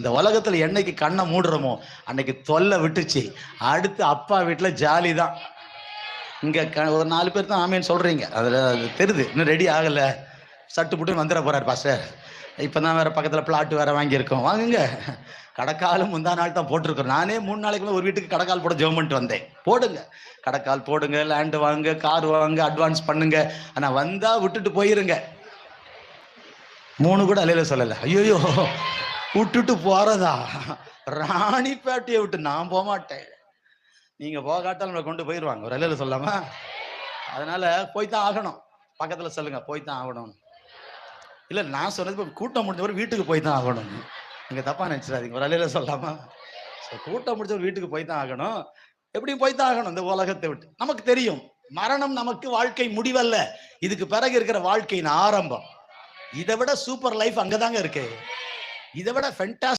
இந்த உலகத்தில் என்னைக்கு கண்ணை மூடுறோமோ அன்னைக்கு தொல்லை விட்டுச்சு. அடுத்து அப்பா வீட்டில் ஜாலி தான். இங்கே க- ஒரு நாலு பேர் தான் ஆமேன்னு சொல்கிறீங்க அதில் அது தெரியுது. இன்னும் ரெடி ஆகலை. சட்டு புட்டுன்னு வந்துட போகிறார் பாஸ்டர் இப்பதான் வேறு பக்கத்தில் பிளாட்டு வேறு வாங்கியிருக்கோம். வாங்குங்க. கடைக்காலும் முந்தா நாள் தான் போட்டிருக்கோம் நானே மூணு நாளைக்கு ஒரு வீட்டுக்கு கடைக்கால் போட ஜெபம் பண்ணிட்டு வந்தேன். போடுங்க. கடைக்கால் போடுங்க லேண்டு வாங்க கார் வாங்க அட்வான்ஸ் பண்ணுங்க. ஆனால் வந்தால் விட்டுட்டு போயிருங்க. மூணு கூட அலையில சொல்லலை. ஐயோ விட்டுட்டு போறதா? ராணிப்பேட்டையை விட்டு நான் போக மாட்டேன். நீங்க போகாட்டாலும் நம்மளை கொண்டு போயிடுவாங்க. ஒரு அலையில சொல்லாம. அதனால போய் தான் ஆகணும். பக்கத்துல சொல்லுங்க போய் தான் ஆகணும். இல்ல நான் சொன்னது இப்ப கூட்டம் முடிஞ்சவரை வீட்டுக்கு போய் தான் ஆகணும். நீங்க தப்பா நினைச்சிடாதீங்க. ஒரு அலையில சொல்லாமா. கூட்டம் கூட்டம் முடிஞ்சவர் வீட்டுக்கு போய் தான் ஆகணும். எப்படியும் போய் தான் ஆகணும் இந்த உலகத்தை விட்டு. நமக்கு தெரியும் மரணம் நமக்கு வாழ்க்கை முடிவல்ல. இதுக்கு பிறகு இருக்கிற வாழ்க்கையின் ஆரம்பம். இதை விட சூப்பர் லைஃப் அங்கதாங்க இருக்கு. இதை விட ஃபென்டாஸ்